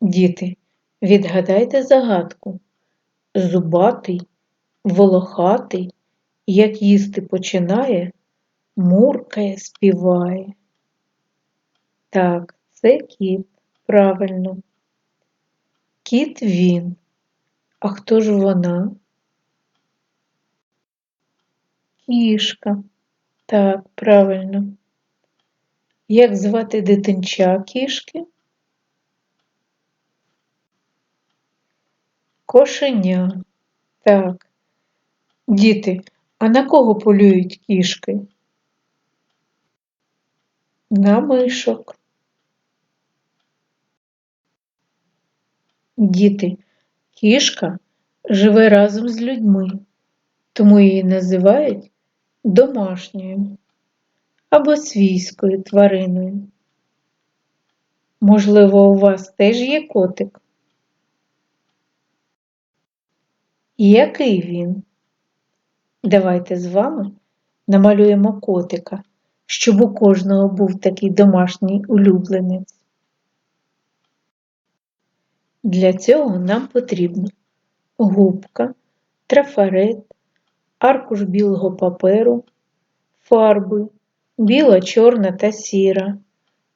Діти, відгадайте загадку. Зубатий, волохатий, як їсти починає, муркає, співає. Так, це кіт, правильно. Кіт він. А хто ж вона? Кішка. Так, правильно. Як звати дитинча кішки? Кошеня. Так. Діти, а на кого полюють кішки? На мишок. Діти, кішка живе разом з людьми, тому її називають домашньою або свійською твариною. Можливо, у вас теж є котик? І який він? Давайте з вами намалюємо котика, щоб у кожного був такий домашній улюбленець. Для цього нам потрібно губка, трафарет, аркуш білого паперу, фарби, біла, чорна та сіра,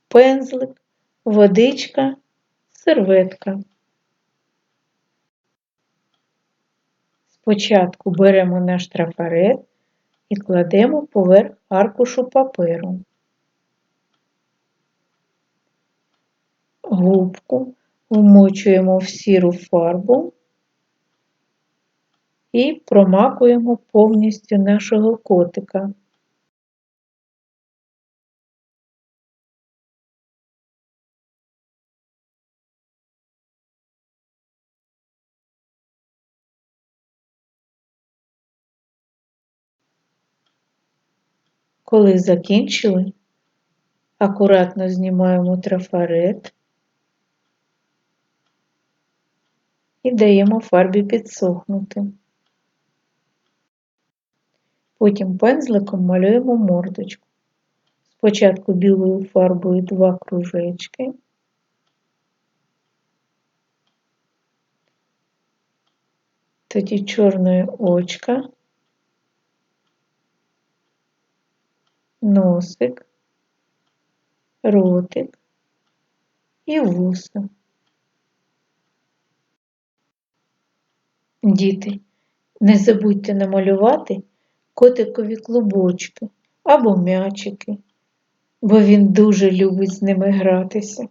пензлик, водичка, серветка. Спочатку беремо наш трафарет і кладемо поверх аркушу паперу. Губку вмочуємо в сіру фарбу і промакуємо повністю нашого котика. Коли закінчили, акуратно знімаємо трафарет і даємо фарбі підсохнути. Потім пензликом малюємо мордочку. Спочатку білою фарбою два кружечки, тоді чорною очка. Носик, ротик і вуса. Діти, не забудьте намалювати котикові клубочки або м'ячики, бо він дуже любить з ними гратися.